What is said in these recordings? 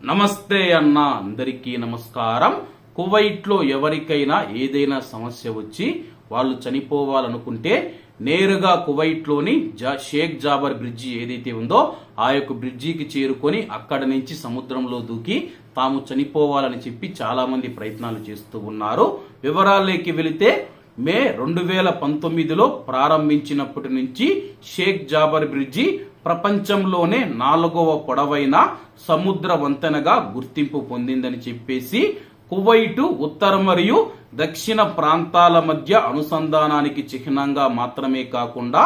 నమస్తే అన్న అందరికీ నమస్కారం. కువైట్లో ఎవరికైనా ఏదైనా సమస్య వచ్చి వాళ్ళు చనిపోవాలనుకుంటే నేరుగా కువైట్లోని జా షేక్ జాబర్ బ్రిడ్జి ఏదైతే ఉందో ఆ యొక్క బ్రిడ్జికి చేరుకొని అక్కడ నుంచి సముద్రంలో దూకి తాము చనిపోవాలని చెప్పి చాలా మంది ప్రయత్నాలు చేస్తూ ఉన్నారు. వివరాల్లోకి వెళితే మే రెండు వేల పంతొమ్మిదిలో ప్రారంభించినప్పటి నుంచి షేక్ జాబర్ బ్రిడ్జి ప్రపంచంలోనే నాలుగవ పొడవైన సముద్ర వంతెనగా గుర్తింపు పొందిందని చెప్పేసి కువైటు ఉత్తర మరియు దక్షిణ ప్రాంతాల మధ్య అనుసంధానానికి చిహ్నంగా మాత్రమే కాకుండా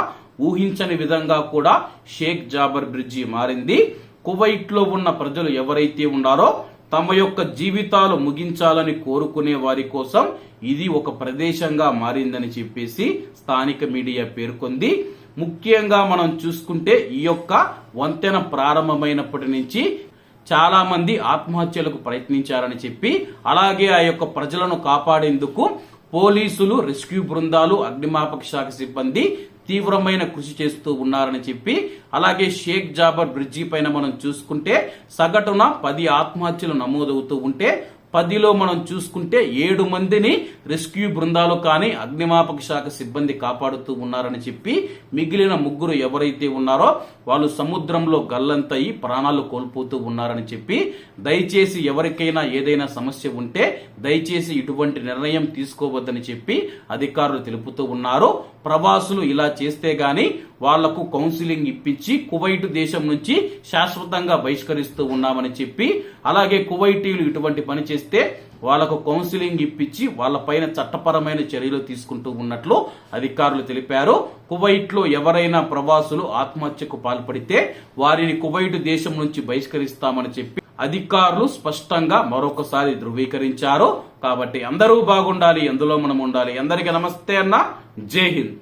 ఊహించని విధంగా కూడా షేక్ జాబర్ బ్రిడ్జి మారింది. కువైట్లో ఉన్న ప్రజలు ఎవరైతే ఉన్నారో తమ యొక్క జీవితాలు ముగించాలని కోరుకునే వారి కోసం ఇది ఒక ప్రదేశంగా మారిందని చెప్పేసి స్థానిక మీడియా పేర్కొంది. ముఖ్యంగా మనం చూసుకుంటే ఈ యొక్క వంతెన ప్రారంభమైనప్పటి నుంచి చాలా మంది ఆత్మహత్యలకు ప్రయత్నించారని చెప్పి అలాగే ఆ యొక్క ప్రజలను కాపాడేందుకు పోలీసులు రెస్క్యూ బృందాలు అగ్నిమాపక శాఖ సిబ్బంది తీవ్రమైన కృషి చేస్తూ ఉన్నారని చెప్పి అలాగే షేక్ జాబర్ బ్రిడ్జి పైన మనం చూసుకుంటే సగటున పది ఆత్మహత్యలు నమోదవుతూ ఉంటే పదిలో మనం చూసుకుంటే ఏడు మందిని రెస్క్యూ బృందాలు కానీ అగ్నిమాపక శాఖ సిబ్బంది కాపాడుతూ ఉన్నారని చెప్పి మిగిలిన ముగ్గురు ఎవరైతే ఉన్నారో వాళ్ళు సముద్రంలో గల్లంతయి ప్రాణాలు కోల్పోతూ ఉన్నారని చెప్పి దయచేసి ఎవరికైనా ఏదైనా సమస్య ఉంటే దయచేసి ఇటువంటి నిర్ణయం తీసుకోవద్దని చెప్పి అధికారులు తెలుపుతూ ఉన్నారు. ప్రవాసులు ఇలా చేస్తే గాని వాళ్ళకు కౌన్సిలింగ్ ఇప్పించి కువైట్ దేశం నుంచి శాశ్వతంగా బహిష్కరిస్తూ ఉన్నామని చెప్పి అలాగే కువైటీలు ఇటువంటి పని చేస్తే వాళ్ళకు కౌన్సిలింగ్ ఇప్పించి వాళ్ళపైన చట్టపరమైన చర్యలు తీసుకుంటూ ఉన్నట్లు అధికారులు తెలిపారు. కువైట్లో ఎవరైనా ప్రవాసులు ఆత్మహత్యకు పాల్పడితే వారిని కువైట్ దేశం నుంచి బహిష్కరిస్తామని చెప్పి అధికారులు స్పష్టంగా మరొకసారి ధృవీకరించారు. కాబట్టి అందరూ బాగుండాలి ఎందులో మనం ఉండాలి అందరికీ నమస్తే అన్న. జై హింద్.